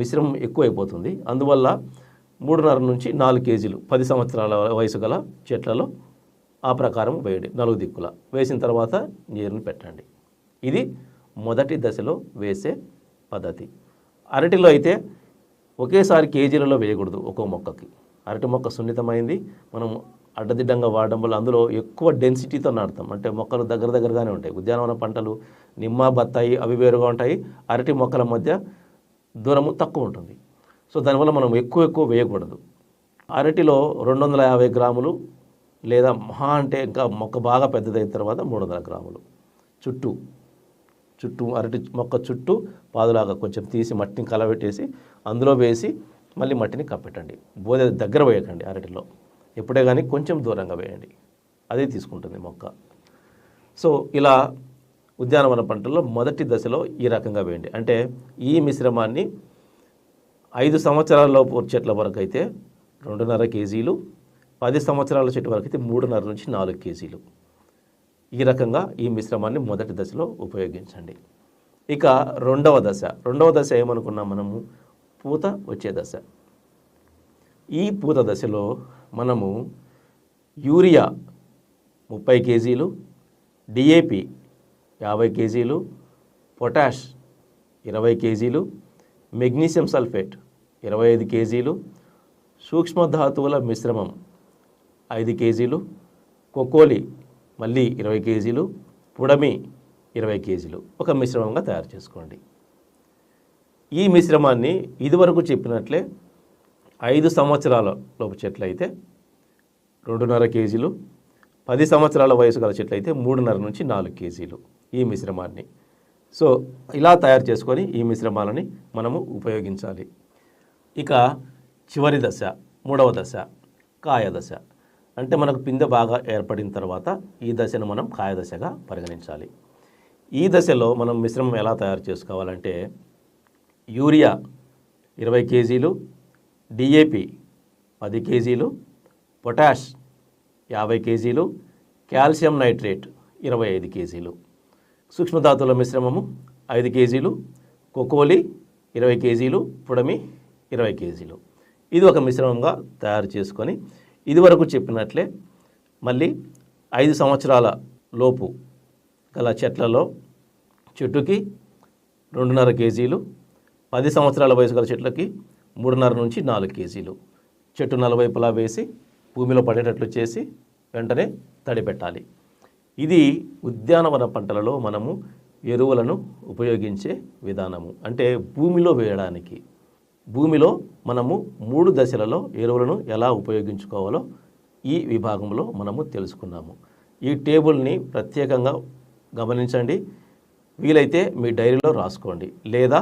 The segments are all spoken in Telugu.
మిశ్రమం ఎక్కువైపోతుంది. అందువల్ల మూడున్నర నుంచి నాలుగు కేజీలు పది సంవత్సరాల వయసు గల చెట్లలో ఆ ప్రకారం వేయండి. నలుగు దిక్కుల వేసిన తర్వాత నీరుని పెట్టండి. ఇది మొదటి దశలో వేసే పద్ధతి. అరటిలో అయితే ఒకేసారి కేజీలలో వేయకూడదు ఒక్కో మొక్కకి. అరటి మొక్క సున్నితమైంది. మనం అడ్డదిడ్డంగా వాడడం వల్ల అందులో ఎక్కువ డెన్సిటీతో నాటుతాం. అంటే మొక్కలు దగ్గర దగ్గరగానే ఉంటాయి. ఉద్యానవన పంటలు నిమ్మ బత్తాయి అవి వేరుగా ఉంటాయి. అరటి మొక్కల మధ్య దూరము తక్కువ ఉంటుంది. సో దానివల్ల మనం ఎక్కువ ఎక్కువ వేయకూడదు. అరటిలో రెండు వందల యాభై గ్రాములు లేదా మహా అంటే ఇంకా మొక్క బాగా పెద్దదైన తర్వాత మూడు వందల గ్రాములు. చుట్టూ చుట్టూ అరటి మొక్క చుట్టూ పాదులాగా కొంచెం తీసి మట్టిని కలబెట్టేసి అందులో వేసి మళ్ళీ మట్టిని కప్పెట్టండి. బోధ దగ్గర వేయకండి అరటిలో. ఎప్పుడే కానీ కొంచెం దూరంగా వేయండి. అదే తీసుకుంటుంది మొక్క. సో ఇలా ఉద్యానవన పంటల్లో మొదటి దశలో ఈ రకంగా వేయండి. అంటే ఈ మిశ్రమాన్ని ఐదు సంవత్సరాలలోపు చెట్ల వరకు అయితే రెండున్నర కేజీలు పది సంవత్సరాల చెట్టు వరకు అయితే మూడున్నర నుంచి నాలుగు కేజీలు. ఈ రకంగా ఈ మిశ్రమాన్ని మొదటి దశలో ఉపయోగించండి. ఇక రెండవ దశ. రెండవ దశ ఏమనుకున్నాం మనము? పూత వచ్చే దశ. ఈ పూత దశలో మనము యూరియా ముప్పై కేజీలు డిఏపి యాభై కేజీలు పొటాష్ ఇరవై కేజీలు మెగ్నీషియం సల్ఫేట్ ఇరవై ఐదు కేజీలు సూక్ష్మధాతువుల మిశ్రమం ఐదు కేజీలు కొకోలి మళ్ళీ ఇరవై కేజీలు పుడమి ఇరవై కేజీలు ఒక మిశ్రమంగా తయారు చేసుకోండి. ఈ మిశ్రమాన్ని ఇదివరకు చెప్పినట్లే ఐదు సంవత్సరాల లోపు చెట్లు అయితే రెండున్నర కేజీలు పది సంవత్సరాల వయసు గల చెట్లు అయితే మూడున్నర నుంచి నాలుగు కేజీలు. ఈ మిశ్రమాన్ని. సో ఇలా తయారు చేసుకొని ఈ మిశ్రమాలని మనము ఉపయోగించాలి. ఇక చివరి దశ మూడవ దశ కాయ దశ. అంటే మనకు పిందె బాగా ఏర్పడిన తర్వాత ఈ దశను మనం కాయ దశగా పరిగణించాలి. ఈ దశలో మనం మిశ్రమం ఎలా తయారు చేసుకోవాలంటే యూరియా ఇరవై కేజీలు డిఏపి పది కేజీలు పొటాష్ యాభై కేజీలు కాల్షియం నైట్రేట్ ఇరవై ఐదు కేజీలు. సూక్ష్మధాతువుల మిశ్రమము ఐదు కేజీలు కొకోలి ఇరవై కేజీలు పుడమి ఇరవై కేజీలు. ఇది ఒక మిశ్రమంగా తయారు చేసుకొని ఇదివరకు చెప్పినట్లే మళ్ళీ ఐదు సంవత్సరాల లోపు గల చెట్లలో చెట్టుకి రెండున్నర కేజీలు పది సంవత్సరాల వయసు గల చెట్లకి మూడున్నర నుంచి నాలుగు కేజీలు. చెట్టు నలువైపులా వేసి భూమిలో పడేటట్లు చేసి వెంటనే తడిపెట్టాలి. ఇది ఉద్యానవన పంటలలో మనము ఎరువులను ఉపయోగించే విధానము. అంటే భూమిలో వేయడానికి. భూమిలో మనము మూడు దశలలో ఎరువులను ఎలా ఉపయోగించుకోవాలో ఈ విభాగంలో మనము తెలుసుకున్నాము. ఈ టేబుల్ని ప్రత్యేకంగా గమనించండి. వీలైతే మీ డైరీలో రాసుకోండి. లేదా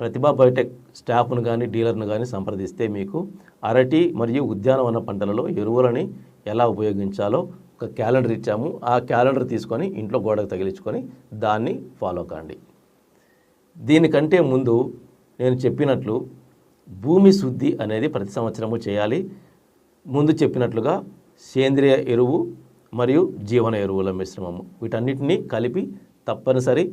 ప్రతిభా బయోటెక్ స్టాఫ్ను కానీ డీలర్ను కానీ సంప్రదిస్తే మీకు అరటి మరియు ఉద్యానవన పంటలలో ఎరువులని ఎలా ఉపయోగించాలో ఒక క్యాలెండర్ ఇచ్చాము. ఆ క్యాలెండర్ తీసుకొని ఇంట్లో గోడకు తగిలించుకొని దాన్ని ఫాలో కండి. దీనికంటే ముందు నేను చెప్పినట్లు భూమి శుద్ధి అనేది ప్రతి సంవత్సరము చేయాలి. ముందు చెప్పినట్లుగా సేంద్రియ ఎరువు మరియు జీవన ఎరువుల మిశ్రమము. వీటన్నిటినీ కలిపి తప్పనిసరి